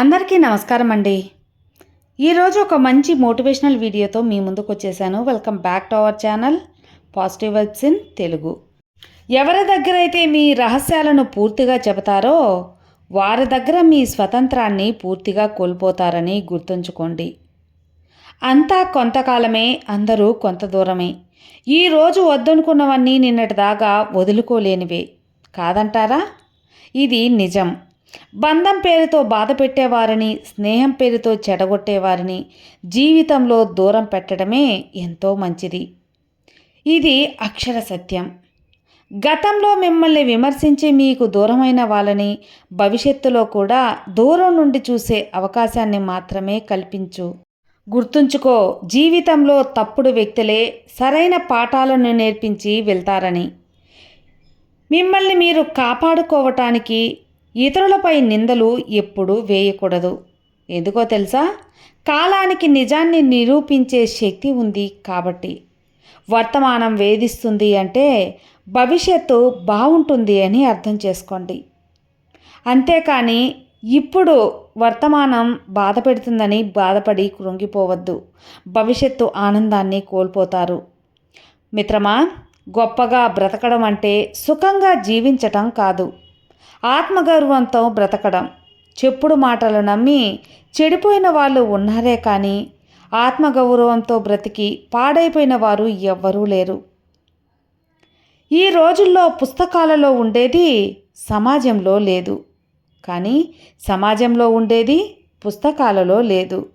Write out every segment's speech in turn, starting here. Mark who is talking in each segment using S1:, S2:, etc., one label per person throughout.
S1: అందరికీ నమస్కారం అండి. ఈరోజు ఒక మంచి మోటివేషనల్ వీడియోతో మీ ముందుకు వచ్చేసాను welcome back to our channel positive vibes in Telugu. ఎవరి దగ్గర అయితే మీ రహస్యాలను పూర్తిగా చెబుతారో వారి దగ్గర మీ స్వతంత్రాన్ని పూర్తిగా కోల్పోతారని గుర్తుంచుకోండి. అంతా కొంతకాలమే అందరూ కొంత దూరమే. ఈ రోజు వద్దనుకున్నవన్నీ నిన్నటి దాకా వదులుకోలేనివే. కాదంటారా? ఇది నిజం. బంధం పేరుతో బాధ పెట్టేవారిని స్నేహం పేరుతో చెడగొట్టేవారిని జీవితంలో దూరం పెట్టడమే ఎంతో మంచిది. ఇది అక్షర సత్యం. గతంలో మిమ్మల్ని విమర్శించి మీకు దూరమైన వాళ్ళని భవిష్యత్తులో కూడా దూరం నుండి చూసే అవకాశాన్ని మాత్రమే కల్పించు. గుర్తుంచుకో జీవితంలో తప్పుడు వ్యక్తులే సరైన పాఠాలను నేర్పించి వెళ్తారని. మిమ్మల్ని మీరు కాపాడుకోవటానికి ఇతరులపై నిందలు ఎప్పుడూ వేయకూడదు. ఎందుకో తెలుసా? కాలానికి నిజాన్ని నిరూపించే శక్తి ఉంది కాబట్టి. వర్తమానం వేధిస్తుంది అంటే భవిష్యత్తు బాగుంటుంది అని అర్థం చేసుకోండి. అంతేకాని ఇప్పుడు వర్తమానం బాధ పెడుతుందని బాధపడి కృంగిపోవద్దు. భవిష్యత్తు ఆనందాన్ని కోల్పోతారు. మిత్రమా గొప్పగా బ్రతకడం అంటే సుఖంగా జీవించటం కాదు. ఆత్మగౌరవంతో బ్రతకడం. చెప్పుడు మాటలు నమ్మి చెడిపోయిన వాళ్ళు ఉన్నారే కానీ ఆత్మగౌరవంతో బ్రతికి పాడైపోయిన వారు ఎవ్వరూ లేరు. ఈ రోజుల్లో పుస్తకాలలో ఉండేది సమాజంలో లేదు. కానీ సమాజంలో ఉండేది పుస్తకాలలో లేదు.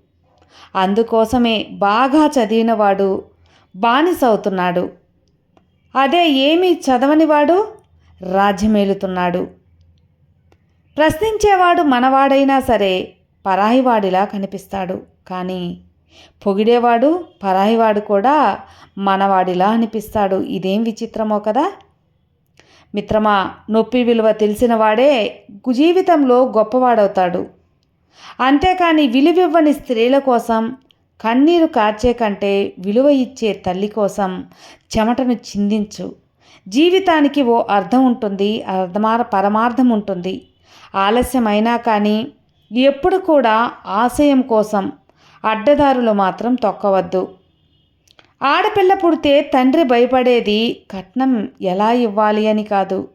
S1: అందుకోసమే బాగా చదివినవాడు బానిసవుతున్నాడు అదే ఏమీ చదవనివాడు రాజ్యమేలుతున్నాడు. ప్రశ్నించేవాడు మనవాడైనా సరే పరాయివాడిలా కనిపిస్తాడు. కానీ పొగిడేవాడు పరాయివాడు కూడా మనవాడిలా అనిపిస్తాడు. ఇదేం విచిత్రమో కదా? మిత్రమా నొప్పి విలువ తెలిసినవాడే జీవితంలో గొప్పవాడవుతాడు. అంతేకాని విలువివ్వని స్త్రీల కోసం కన్నీరు కార్చే కంటే విలువ ఇచ్చే తల్లి కోసం చెమటను చిందించు. జీవితానికి ఓ అర్థం ఉంటుంది అర్థమార పరమార్థం ఉంటుంది. ఆలస్యమైనా కానీ ఎప్పుడు కూడా ఆశయం కోసం అడ్డదారులు మాత్రం తొక్కవద్దు. ఆడపిల్ల పుడితే తండ్రి భయపడేది కట్నం ఎలా ఇవ్వాలి అని కాదు.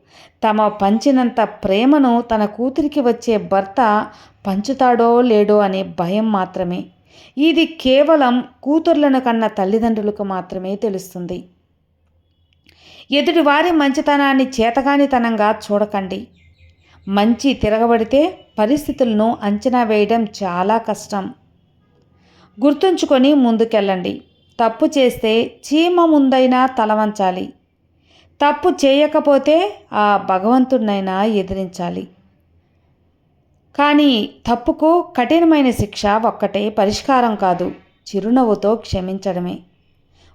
S1: తమ పంచినంత ప్రేమను తన కూతురికి వచ్చే భర్త పంచుతాడో లేడో అనే భయం మాత్రమే. ఇది కేవలం కూతుర్లను కన్న తల్లిదండ్రులకు మాత్రమే తెలుస్తుంది. ఎదుటివారి మంచితనాన్ని చేతగానితనంగా చూడకండి. మంచి తిరగబడితే పరిస్థితులను అంచనా వేయడం చాలా కష్టం. గుర్తుంచుకొని ముందుకెళ్ళండి. తప్పు చేస్తే చీమ ముందైనా తలవంచాలి తప్పు చేయకపోతే ఆ భగవంతుడినైనా ఎదిరించాలి. కానీ తప్పుకు కఠినమైన శిక్ష ఒక్కటే పరిష్కారం కాదు. చిరునవ్వుతో క్షమించడమే.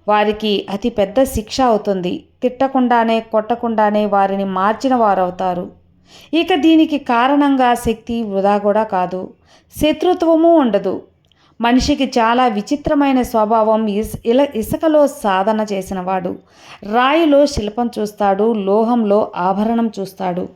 S1: వారికి అతి పెద్ద శిక్ష అవుతుంది. తిట్టకుండానే కొట్టకుండానే వారిని మార్చిన వారవుతారు. ఇక దీనికి కారణంగా శక్తి వృధా కూడా కాదు. శత్రుత్వము ఉండదు. మనిషికి చాలా విచిత్రమైన స్వభావం ఇస్ ఇల ఇసుకలో సాధన చేసినవాడు. రాయిలో శిల్పం చూస్తాడు లోహంలో ఆభరణం చూస్తాడు.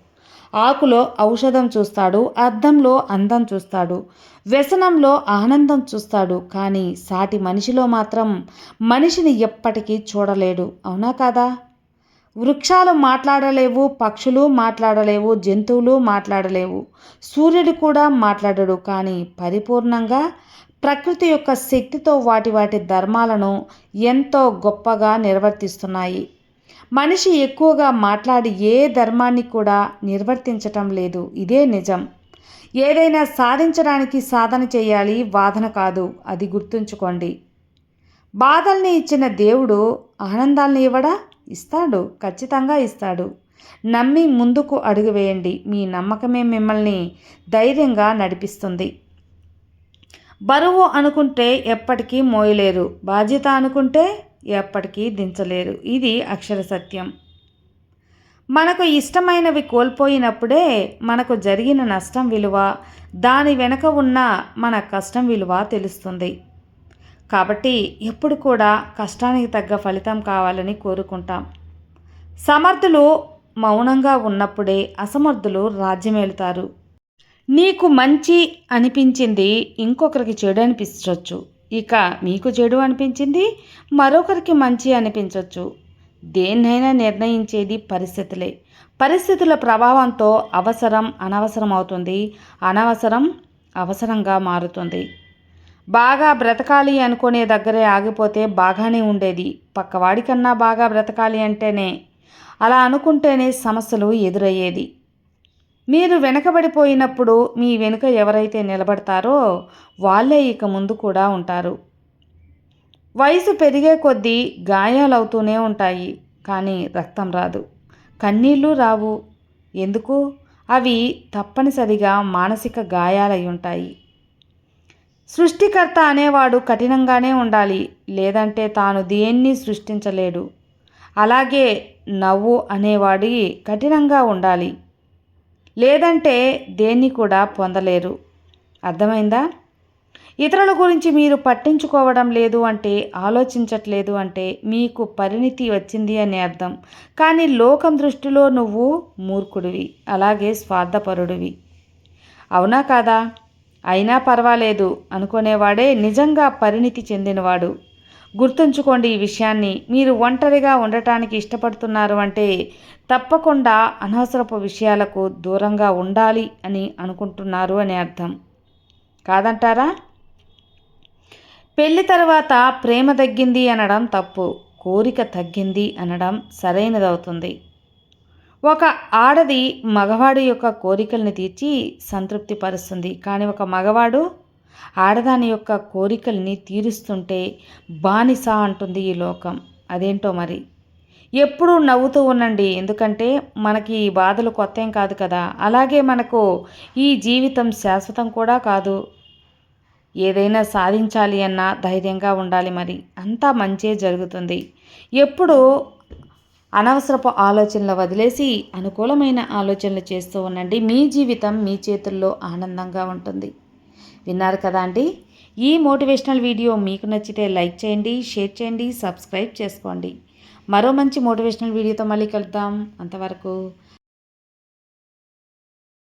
S1: ఆకులో ఔషధం చూస్తాడు అద్దంలో అందం చూస్తాడు. వ్యసనంలో ఆనందం చూస్తాడు కానీ సాటి మనిషిలో మాత్రం మనిషిని ఎప్పటికీ చూడలేడు. అవునా కాదా? వృక్షాలు మాట్లాడలేవు పక్షులు మాట్లాడలేవు జంతువులు మాట్లాడలేవు. సూర్యుడు కూడా మాట్లాడడు కానీ పరిపూర్ణంగా ప్రకృతి యొక్క శక్తితో వాటి వాటి ధర్మాలను ఎంతో గొప్పగా నిర్వర్తిస్తున్నాయి. మనిషి ఎక్కువగా మాట్లాడి ఏ ధర్మాన్ని కూడా నిర్వర్తించటం లేదు. ఇదే నిజం. ఏదైనా సాధించడానికి సాధన చేయాలి వాదన కాదు. అది గుర్తుంచుకోండి. బాధల్ని ఇచ్చిన దేవుడు ఆనందాల్ని ఇవ్వడా? ఇస్తాడు ఖచ్చితంగా ఇస్తాడు. నమ్మి ముందుకు అడుగు వేయండి. మీ నమ్మకమే మిమ్మల్ని ధైర్యంగా నడిపిస్తుంది. బరువు అనుకుంటే ఎప్పటికీ మోయలేరు. బాధ్యత అనుకుంటే ఎప్పటికీ దించలేరు. ఇది అక్షర సత్యం. మనకు ఇష్టమైనవి కోల్పోయినప్పుడే మనకు జరిగిన నష్టం విలువ దాని వెనుక ఉన్న మన కష్టం విలువ తెలుస్తుంది. కాబట్టి ఎప్పుడు కూడా కష్టానికి తగ్గ ఫలితం కావాలని కోరుకుంటాం. సమర్థులు మౌనంగా ఉన్నప్పుడే అసమర్థులు రాజ్యమేలుతారు నీకు మంచి అనిపించింది ఇంకొకరికి చెడు అనిపించవచ్చు ఇక మీకు చెడు అనిపించింది మరొకరికి మంచి అనిపించవచ్చు దేన్నైనా నిర్ణయించేది పరిస్థితులే. పరిస్థితుల ప్రభావంతో అవసరం అనవసరం అవుతుంది అనవసరం అవసరంగా మారుతుంది. బాగా బ్రతకాలి అనుకునే దగ్గరే ఆగిపోతే బాగానే ఉండేది. పక్కవాడికన్నా బాగా బ్రతకాలి అంటేనే. అలా అనుకుంటేనే సమస్యలు ఎదురయ్యేది. మీరు వెనకబడిపోయినప్పుడు మీ వెనుక ఎవరైతే నిలబడతారో వాళ్ళే ఇక ముందు కూడా ఉంటారు. వయసు పెరిగే కొద్దీ గాయాలవుతూనే ఉంటాయి కానీ రక్తం రాదు. కన్నీళ్ళు రావు. ఎందుకు? అవి తప్పనిసరిగా మానసిక గాయాలై ఉంటాయి. సృష్టికర్త అనేవాడు కఠినంగానే ఉండాలి లేదంటే తాను దేన్ని సృష్టించలేడు. అలాగే నవ్వు అనేవాడి కఠినంగా ఉండాలి లేదంటే దేన్ని కూడా పొందలేరు. అర్థమైందా? ఇతరుల గురించి మీరు పట్టించుకోవడం లేదు అంటే ఆలోచించట్లేదు అంటే మీకు పరిణితి వచ్చింది అని అర్థం. కానీ లోకం దృష్టిలో నువ్వు మూర్ఖుడివి అలాగే స్వార్థపరుడివి. అవునా కాదా? అయినా పర్వాలేదు అనుకునేవాడే నిజంగా పరిణితి చెందినవాడు. గుర్తుంచుకోండి ఈ విషయాన్ని మీరు ఒంటరిగా ఉండటానికి ఇష్టపడుతున్నారు అంటే తప్పకుండా అనవసరపు విషయాలకు దూరంగా ఉండాలి అని అనుకుంటున్నారు అని అర్థం. కాదంటారా? పెళ్ళి తర్వాత ప్రేమ తగ్గింది అనడం తప్పు కోరిక తగ్గింది అనడం సరైనదవుతుంది. ఒక ఆడది మగవాడు యొక్క కోరికల్ని తీర్చి సంతృప్తి పరుస్తుంది కానీ ఒక మగవాడు ఆడదాని యొక్క కోరికల్ని తీరుస్తుంటే బానిస అంటుంది ఈ లోకం. అదేంటో మరి? ఎప్పుడూ నవ్వుతూ ఉండండి. ఎందుకంటే మనకి ఈ బాధలు కొత్త ఏం కాదు కదా. అలాగే మనకు ఈ జీవితం శాశ్వతం కూడా కాదు. ఏదైనా సాధించాలి అన్నా ధైర్యంగా ఉండాలి మరి. అంతా మంచే జరుగుతుంది. ఎప్పుడు అనవసరపు ఆలోచనలు వదిలేసి అనుకూలమైన ఆలోచనలు చేస్తూ ఉండండి. మీ జీవితం మీ చేతుల్లో ఆనందంగా ఉంటుంది. విన్నారు కదా అండి? ఈ మోటివేషనల్ వీడియో మీకు నచ్చితే లైక్ చేయండి షేర్ చేయండి సబ్స్క్రైబ్ చేసుకోండి. మరో మంచి మోటివేషనల్ వీడియోతో మళ్ళీ కలుద్దాం. అంతవరకు